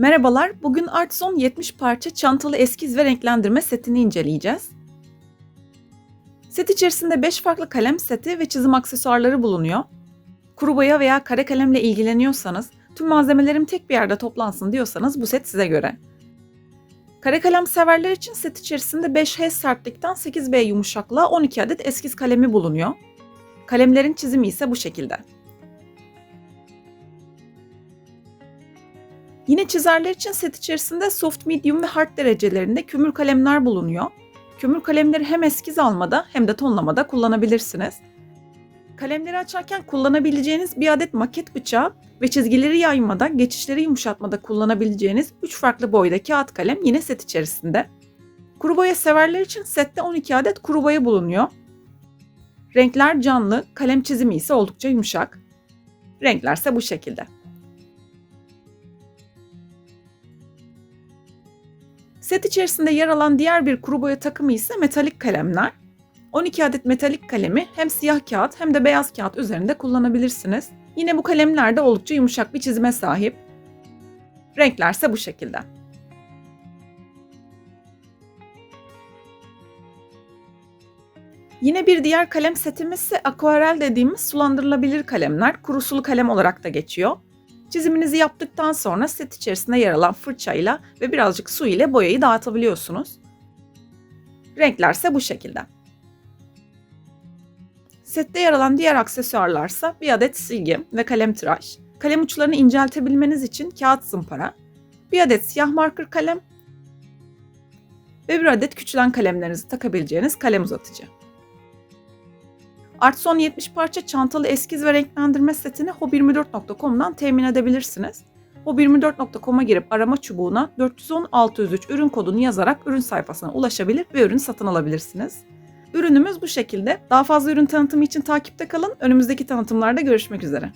Merhabalar, bugün Artson 70 parça çantalı eskiz ve renklendirme setini inceleyeceğiz. Set içerisinde 5 farklı kalem seti ve çizim aksesuarları bulunuyor. Kuru boya veya kare kalemle ilgileniyorsanız, tüm malzemelerim tek bir yerde toplansın diyorsanız bu set size göre. Kare kalem severler için set içerisinde 5H sertlikten 8B yumuşaklığa 12 adet eskiz kalemi bulunuyor. Kalemlerin çizimi ise bu şekilde. Yine çizerler için set içerisinde soft, medium ve hard derecelerinde kömür kalemler bulunuyor. Kömür kalemleri hem eskiz almada hem de tonlamada kullanabilirsiniz. Kalemleri açarken kullanabileceğiniz bir adet maket bıçağı ve çizgileri yaymada, geçişleri yumuşatmada kullanabileceğiniz 3 farklı boyda kağıt kalem yine set içerisinde. Kuru boya severler için sette 12 adet kuru boya bulunuyor. Renkler canlı, kalem çizimi ise oldukça yumuşak. Renklerse bu şekilde. Set içerisinde yer alan diğer bir kuru boya takımı ise metalik kalemler. 12 adet metalik kalemi hem siyah kağıt hem de beyaz kağıt üzerinde kullanabilirsiniz. Yine bu kalemler de oldukça yumuşak bir çizime sahip. Renklerse bu şekilde. Yine bir diğer kalem setimiz ise akvarel dediğimiz sulandırılabilir kalemler. Kuru sulu kalem olarak da geçiyor. Çiziminizi yaptıktan sonra set içerisinde yer alan fırçayla ve birazcık su ile boyayı dağıtabiliyorsunuz. Renklerse bu şekilde. Sette yer alan diğer aksesuarlarsa bir adet silgi ve kalem tıraş, kalem uçlarını inceltebilmeniz için kağıt zımpara, bir adet siyah marker kalem ve bir adet küçülen kalemlerinizi takabileceğiniz kalem uzatıcı. Artson 70 parça çantalı eskiz ve renklendirme setini hobi24.com'dan temin edebilirsiniz. Hobi24.com'a girip arama çubuğuna 410 603 ürün kodunu yazarak ürün sayfasına ulaşabilir ve ürünü satın alabilirsiniz. Ürünümüz bu şekilde. Daha fazla ürün tanıtımı için takipte kalın. Önümüzdeki tanıtımlarda görüşmek üzere.